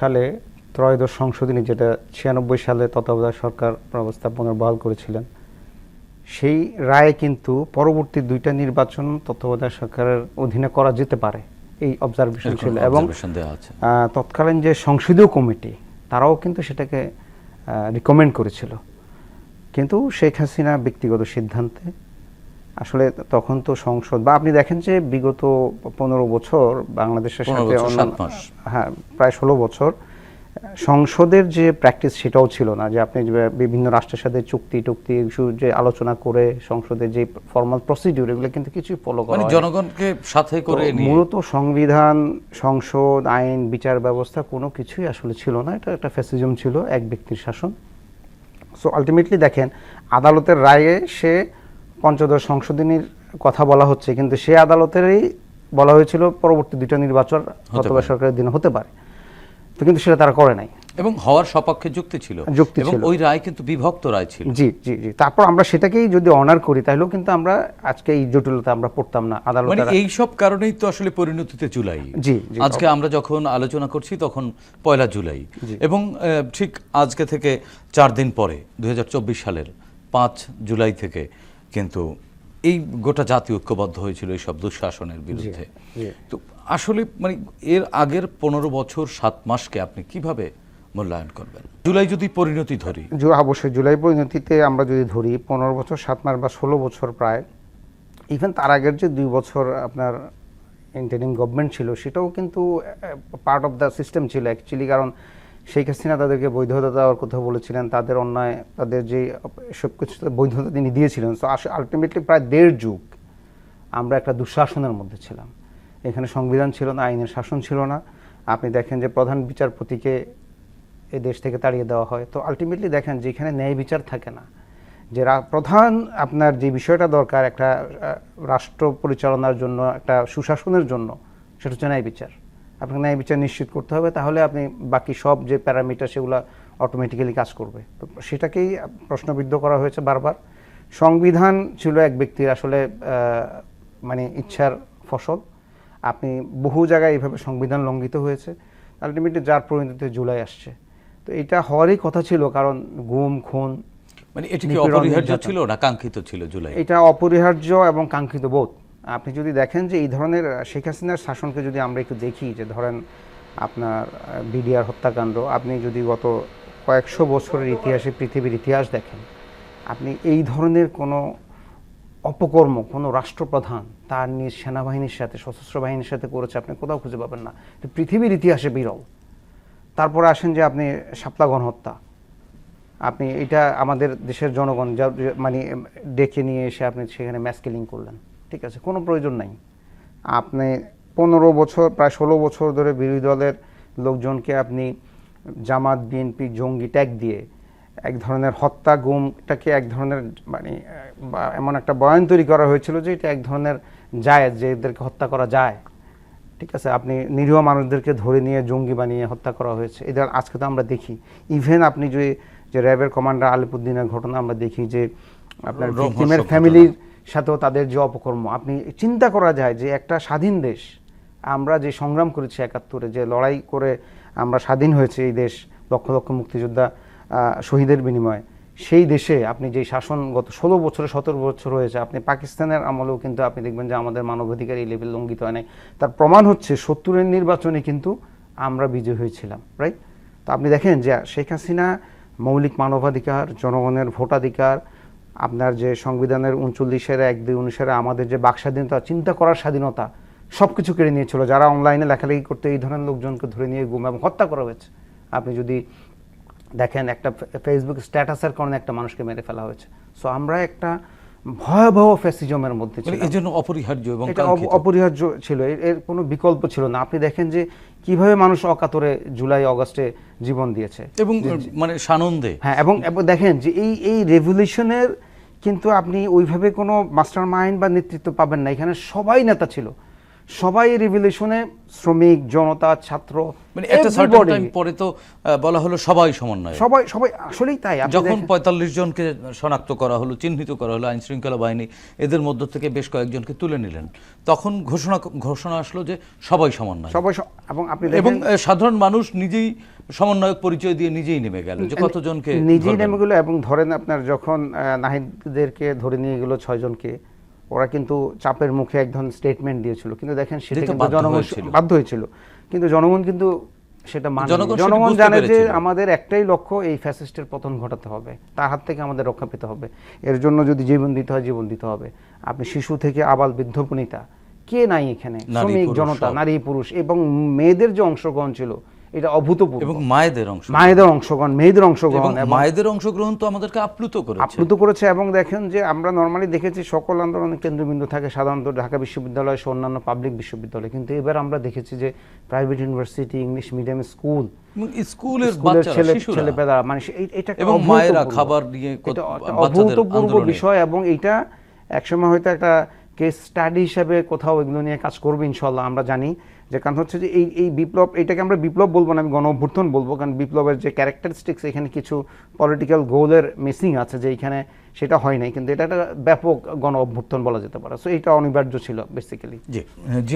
সালে ত্রয়োদশ সংশোধনী যেটা ছিয়ানব্বই সালে তত্ত্বাবধায়ক সরকার ব্যবস্থা পুনর্বহাল করেছিলেন সেই রায়ে কিন্তু পরবর্তী দুইটা নির্বাচন তত্ত্বাবধায়ক সরকারের অধীনে করা যেতে পারে এই অবজারভেশন ছিল। এবং তৎকালীন যে সংসদীয় কমিটি তারাও কিন্তু সেটাকে রিকমেন্ড করেছিল। কিন্তু শেখ হাসিনা ব্যক্তিগত সিদ্ধান্তে আসলে তখন তো সংসদ বা আপনি দেখেন যে বিগত পনেরো বছর বাংলাদেশের সাথে হ্যাঁ প্রায় ষোলো বছর সংসদের যে প্র্যাকটিস সেটাও ছিল না যে আপনি বিভিন্ন রাষ্ট্রের সাথে চুক্তি টুক্তি ইস্যু যে আলোচনা করে সংসদে যে ফর্মাল প্রসিডিউর এগুলো কিন্তু কিছুই ফলো করা মানে জনগণকে সাথে করে মূলত সংবিধান সংসদ আইন বিচার ব্যবস্থা কোনো কিছুই আসলে ছিল না এটা একটা ফ্যাসিজম ছিল এক ব্যক্তির শাসন। সো আলটিমেটলি দেখেন আদালতের রায়ে সে পঞ্চদশ সংশোধনীর কথা বলা হচ্ছে কিন্তু সে আদালতেরই বলা হয়েছিল পরবর্তী দুইটা নির্বাচন তত্ত্বাবধায়ক সরকারের দিনে হতে পারে। তো কিন্তু সেটা তারা করে নাই। এবং হওয়ার সপক্ষে যুক্তি ছিল। যুক্তি ছিল। ওই রায় কিন্তু বিভক্ত রায় ছিল। জি জি জি। তারপর আমরা সেটাকেই যদি অনার করি তাহলেও কিন্তু আমরা আজকে এই জটিলতা আমরা পড়তাম না আদালত মানে এই সব কারণেই তো আসলে পরিণতিতে জুলাই। জি, জি। আজকে আমরা যখন আলোচনা করছি তখন পয়লা জুলাই। এবং ঠিক আজকে থেকে চার দিন পরে দুই হাজার চব্বিশ সালের পাঁচ জুলাই থেকে কিন্তু এই গোটা জাতি ঐক্যবদ্ধ হয়েছিল এই সব দুঃশাসনের বিরুদ্ধে। তো আসলে মানে এর আগের পনেরো বছর সাত মাসকে আপনি কীভাবে মূল্যায়ন করবেন? জুলাই যদি পরিণতি ধরি। অবশ্যই জুলাই পরিণতিতে আমরা যদি ধরি পনেরো বছর সাত মাস বা ষোলো বছর প্রায় ইভেন তার আগের যে দুই বছর আপনার ইন্টারিম গভর্নমেন্ট ছিল সেটাও কিন্তু পার্ট অফ দ্য সিস্টেম ছিল অ্যাকচুয়ালি কারণ শেখ হাসিনা তাদেরকে বৈধতা দেওয়ার কথা বলেছিলেন, তাদের অন্যায়, তাদের যে সব কিছু বৈধতা তিনি দিয়েছিলেন। সো আলটিমেটলি প্রায় দেড় যুগ আমরা একটা দুঃশাসনের মধ্যে ছিলাম। এখানে সংবিধান ছিল না, আইনের শাসন ছিল না। আপনি দেখেন যে প্রধান বিচারপতিকে এ দেশ থেকে তাড়িয়ে দেওয়া হয়। তো আলটিমেটলি দেখেন যেখানে ন্যায় বিচার থাকে না। যে প্রধান আপনার যে বিষয়টা দরকার একটা রাষ্ট্র পরিচালনার জন্য, একটা সুশাসনের জন্য, সেটা হচ্ছে ন্যায় বিচার। আপনাকে ন্যায় বিচার নিশ্চিত করতে হবে তাহলে আপনি বাকি সব যে প্যারামিটার সেগুলো অটোমেটিক্যালি কাজ করবে। তো সেটাকেই প্রশ্নবিদ্ধ করা হয়েছে বারবার। সংবিধান ছিল এক ব্যক্তির আসলে মানে ইচ্ছার ফসল। আপনি বহু জায়গায় এইভাবে সংবিধান লঙ্ঘিত হয়েছে। আলটিমেটলি যার পরিণতিতে জুলাই আসছে। তো এটা হওয়ারই কথা ছিল কারণ গুম খুন মানে এটি কি অপরিহার্য ছিল না কাঙ্ক্ষিত ছিল জুলাই? এটা অপরিহার্য এবং কাঙ্ক্ষিত বোধ। আপনি যদি দেখেন যে এই ধরনের শেখ হাসিনার শাসনকে যদি আমরা একটু দেখি, যে ধরেন আপনার বিডিআর হত্যাকাণ্ড, আপনি যদি গত কয়েকশো বছরের ইতিহাসে পৃথিবীর ইতিহাস দেখেন, আপনি এই ধরনের কোনো অপকর্ম, কোনো রাষ্ট্রপ্রধান তার নিজ সেনাবাহিনীর সাথে, সশস্ত্র বাহিনীর সাথে করেছে, আপনি কোথাও খুঁজে পাবেন না। পৃথিবীর ইতিহাসে বিরল। তারপরে আসেন যে আপনি শাপলা গণহত্যা। আপনি এটা আমাদের দেশের জনগণ যা মানে ডেকে নিয়ে এসে আপনি সেখানে ম্যাসকেলিং করলেন। ঠিক আছে কোনো প্রয়োজন নাই। আপনি পনেরো বছর প্রায় ষোলো বছর ধরে বিরোধী দলের লোকজনকে আপনি জামাত বিএনপি জঙ্গি ট্যাগ দিয়ে এক ধরনের হত্যা গুমটাকে এক ধরনের মানে এমন একটা বয়ান তৈরি করা হয়েছিল যে এটা এক ধরনের যায় যে এদেরকে হত্যা করা যায়। ঠিক আছে আপনি নিরীহ মানুষদেরকে ধরে নিয়ে জঙ্গি বানিয়ে হত্যা করা হয়েছে। এদের আজকে তো আমরা দেখি। ইভেন আপনি যে যে র্যাবের কমান্ডার আলিপুদ্দিনের ঘটনা আমরা দেখি যে আপনার ফ্যামিলির সাথেও তাদের যে অপকর্ম। আপনি চিন্তা করা যায় যে একটা স্বাধীন দেশ, আমরা যে সংগ্রাম করেছি একাত্তরে, যে লড়াই করে আমরা স্বাধীন হয়েছে এই দেশ, লক্ষ লক্ষ মুক্তিযোদ্ধা শহীদের বিনিময়ে, সেই দেশে আপনি যে শাসন গত ষোলো বছরে, সতেরো বছর হয়েছে, আপনি পাকিস্তানের আমলেও কিন্তু আপনি দেখবেন যে আমাদের মানবাধিকার এই লেভেল লঙ্ঘিত হয় নাই। তার প্রমাণ হচ্ছে সত্তরের নির্বাচনে কিন্তু আমরা বিজয় হয়েছিলাম রাইট তো আপনি দেখেন যে শেখ হাসিনা মৌলিক মানবাধিকার, জনগণের ভোটাধিকার আপনার যে সংবিধানের উনচল্লিশের এক, দুই উনিশের আমাদের যে বাক স্বাধীনতা চিন্তা করার স্বাধীনতা সব কিছু কেড়ে নিয়েছিল। যারা অনলাইনে লেখালেখি করতে, এই ধরনের লোকজনকে ধরে নিয়ে গুম এবং হত্যা করা হয়েছে। আপনি যদি দেখেন, একটা ফেসবুক স্ট্যাটাসের কারণে একটা মানুষকে মেরে ফেলা হয়েছে। সো আমরা একটা ভয়াবহ ফ্যাসিজমের মধ্যে ছিল ছিলাম। এই জন্য অপরিহার্য এবং এটা অপরিহার্য ছিল এর- কোনো বিকল্প ছিল না। আপনি দেখেন যে কীভাবে মানুষ অকাতরে জুলাই অগস্টে জীবন দিয়েছে। এবং মানে সানন্দে। হ্যাঁ এবং এবং দেখেন যে এই এই রেভলিউশনের কিন্তু আপনি ওইভাবে কোনো মাস্টার মাইন্ড বা নেতৃত্ব পাবেন না। এখানে সবাই নেতা ছিল। সবাই রিভলিউশনে শ্রমিক জনতা ছাত্র মানে একটা সার্টেন টাইম পরে তো বলা হলো সবাই সমন্বয় সবাই সবাই আসলেই তাই। যখন দেখেন- পঁয়তাল্লিশ জনকে শনাক্ত করা হলো চিহ্নিত করা হলো আইন শৃঙ্খলা বাহিনী এদের মধ্য থেকে বেশ কয়েকজনকে তুলে নিলেন। তখন ঘোষণা ঘোষণা আসলো যে সবাই সমন্বয় সবাই এবং আপনি এবং সাধারণ মানুষ নিজেই সমন্বয়ক পরিচয় দিয়ে নিজেই নেমে গেল যে কতজনকে নিজেই নেমে গেলো এবং ধরেন আপনার যখন নাহিদদেরকে ধরে নিয়ে গেল ছয়জনকে ওরা কিন্তু চাপের মুখে এক ধরনের স্টেটমেন্ট দিয়েছিল। কিন্তু দেখেন সেটা কিন্তু জনগণ বাধ্য হয়েছিল। কিন্তু জনগণ কিন্তু সেটা মানে জনগণ জানে যে আমাদের একটাই লক্ষ্য এই ফ্যাসিস্টের পতন ঘটাতে হবে। তার হাত থেকে আমাদের রক্ষা পেতে হবে। এর জন্য যদি জীবন দিতে হয় জীবন দিতে হবে। আপনি শিশু থেকে আবাল বৃদ্ধ বনিতা কে নাই এখানে? শ্রমিক জনতা নারী পুরুষ এবং মেয়েদের যে অংশগ্রহণ ছিল এটা অভূতপূর্ব। এবং মায়েদের অংশ মায়েদের অংশগ্রহণ মেয়েদের অংশগ্রহণ এবং মায়েদের অংশগ্রহণ তো আমাদেরকে আপ্লুত করেছে। আপ্লুত করেছে এবং দেখেন যে আমরা নর্মালি দেখেছি সকল আন্দোলনের কেন্দ্রবিন্দু থাকে সাধারণত ঢাকা বিশ্ববিদ্যালয় সহ অন্যান্য পাবলিক বিশ্ববিদ্যালয়। কিন্তু এবার আমরা দেখেছি যে private university English medium school স্কুলের ছেলে শিশুরা। মানে এটা এবং মায়েরা খাবার নিয়ে অভূতপূর্ব বিষয় এবং এটা একসময় হয়তো একটা কেস স্টাডি হিসাবে কোথাও এগুলো নিয়ে কাজ করবে ইনশাল্লাহ আমরা জানি। যে কারণ হচ্ছে যে এই এই বিপ্লব, এটাকে আমরা বিপ্লব বলব না, আমি গণ অভ্যুত্থান বলব, কারণ বিপ্লবের যে ক্যারেক্টারিস্টিক্স এখানে কিছু পলিটিক্যাল গোলের মিসিং আছে যে এখানে সেটা হয় নাই, কিন্তু এটা একটা ব্যাপক গণ অভ্যুত্থান বলা যেতে পারে। সো এটা অনিবার্য ছিল বেসিক্যালি জি।